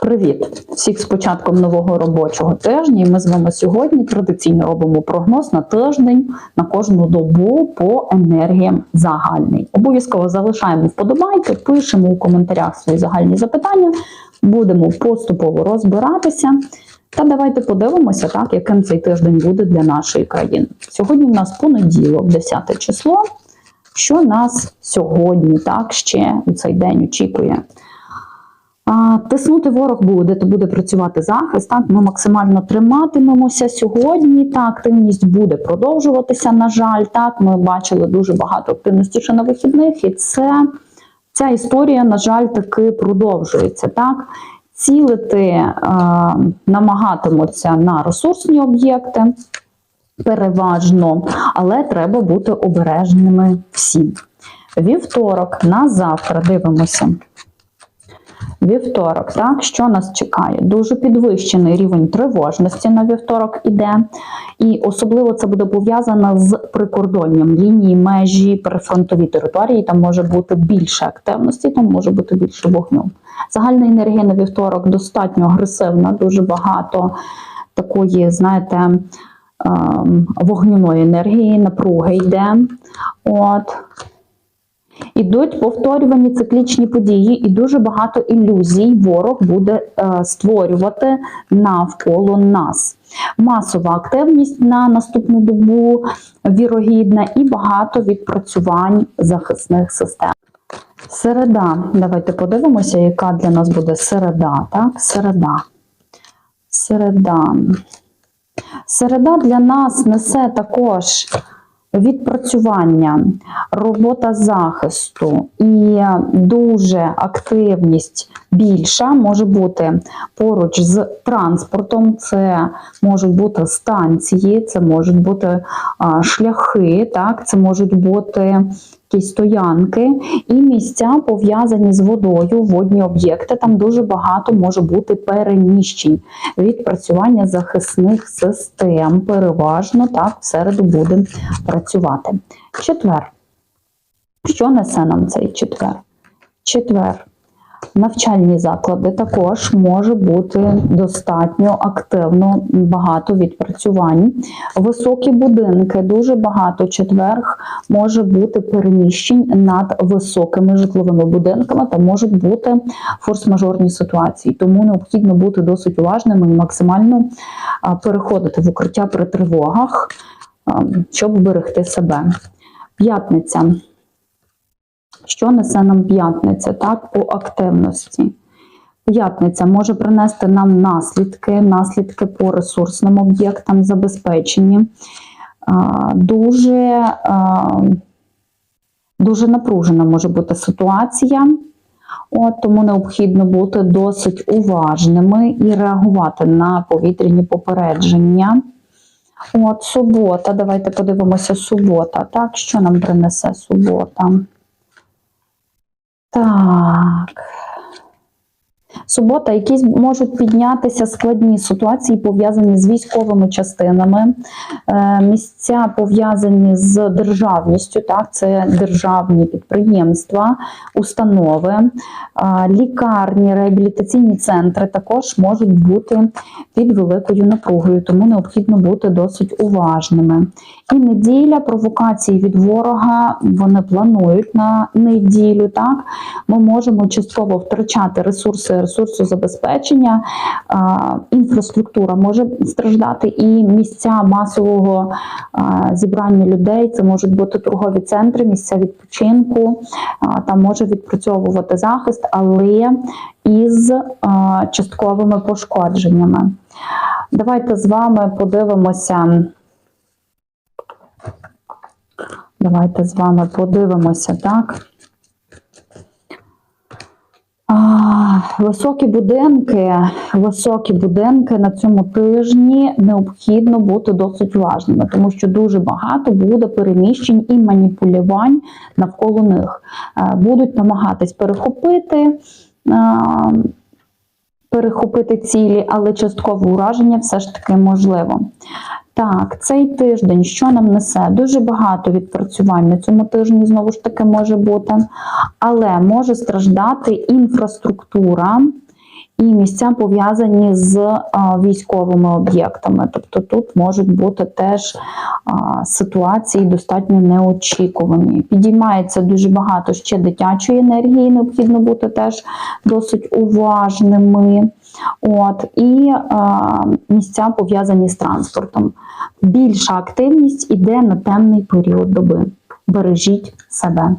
Привіт! Всіх з початком нового робочого тижня. І ми з вами сьогодні традиційно робимо прогноз на тиждень на кожну добу по енергіям загальний. Обов'язково залишаємо вподобайки, пишемо у коментарях свої загальні запитання, будемо поступово розбиратися. Та давайте подивимося, так, яким цей тиждень буде для нашої країни. Сьогодні у нас понеділок, 10 число. Що нас сьогодні так ще у цей день очікує? Тиснути ворог буде, то буде працювати захист. Так, ми максимально триматимемося сьогодні. Та активність буде продовжуватися. На жаль, так ми бачили дуже багато активності ще на вихідних, і це ця історія, на жаль, таки продовжується. Так, цілити е, намагатимуться на ресурсні об'єкти. Переважно, але треба бути обережними всім. Вівторок на завтра дивимося. Вівторок, так, що нас чекає? Дуже підвищений рівень тривожності на вівторок іде. І особливо це буде пов'язано з прикордонням лінії, межі, прифронтові території. Там може бути більше активності, там може бути більше вогню. Загальна енергія на вівторок достатньо агресивна, дуже багато такої, знаєте, ем, вогняної енергії, напруги йде. От. Ідуть повторювані циклічні події, і дуже багато ілюзій ворог буде е, створювати навколо нас. Масова активність на наступну добу вірогідна і багато відпрацювань захисних систем. Середа. Давайте подивимося, яка для нас буде середа. Так, середа. Середа. Середа для нас несе також відпрацювання, робота захисту і дуже активність більша може бути поруч з транспортом. Це можуть бути станції, це можуть бути шляхи, так, це можуть бути якісь стоянки і місця пов'язані з водою, водні об'єкти. Там дуже багато може бути переміщень, відпрацювання захисних систем. Переважно так в середу буде працювати. Четвер. Що несе нам цей четвер? Четвер. Навчальні заклади також може бути достатньо активно багато відпрацювань. Високі будинки, дуже багато четверг може бути переміщень над високими житловими будинками та можуть бути форс-мажорні ситуації. Тому необхідно бути досить уважними і максимально переходити в укриття при тривогах, щоб берегти себе. П'ятниця. Що несе нам п'ятниця, так, по активності? П'ятниця може принести нам наслідки, наслідки по ресурсним об'єктам забезпечення. Дуже, дуже напружена може бути ситуація. От, тому необхідно бути досить уважними і реагувати на повітряні попередження. От, субота, давайте подивимося субота. Так, що нам принесе субота? Так. Субота, якісь можуть піднятися складні ситуації, пов'язані з військовими частинами, е, місця пов'язані з державністю, так, це державні підприємства, установи, е, лікарні, реабілітаційні центри також можуть бути під великою напругою, тому необхідно бути досить уважними. І неділя, провокації від ворога, вони планують на неділю. Так, ми можемо частково втрачати ресурси ресурсозабезпечення, інфраструктура може страждати, і місця масового зібрання людей. Це можуть бути торгові центри, місця відпочинку, там може відпрацьовувати захист, але із частковими пошкодженнями. Давайте з вами подивимося. Давайте з вами подивимося, так? Високі будинки, високі будинки на цьому тижні необхідно бути досить уважними, тому що дуже багато буде переміщень і маніпулювань навколо них. Е, Будуть намагатись перехопити. Перехопити цілі, але часткове ураження все ж таки можливо. Так, цей тиждень, що нам несе? Дуже багато відпрацювань на цьому тижні знову ж таки може бути, але може страждати інфраструктура і місця пов'язані з військовими об'єктами. Тобто тут можуть бути теж ситуації достатньо неочікувані. Підіймається дуже багато ще дитячої енергії, необхідно бути теж досить уважними. От, і а, місця пов'язані з транспортом. Більша активність іде на темний період доби. Бережіть себе.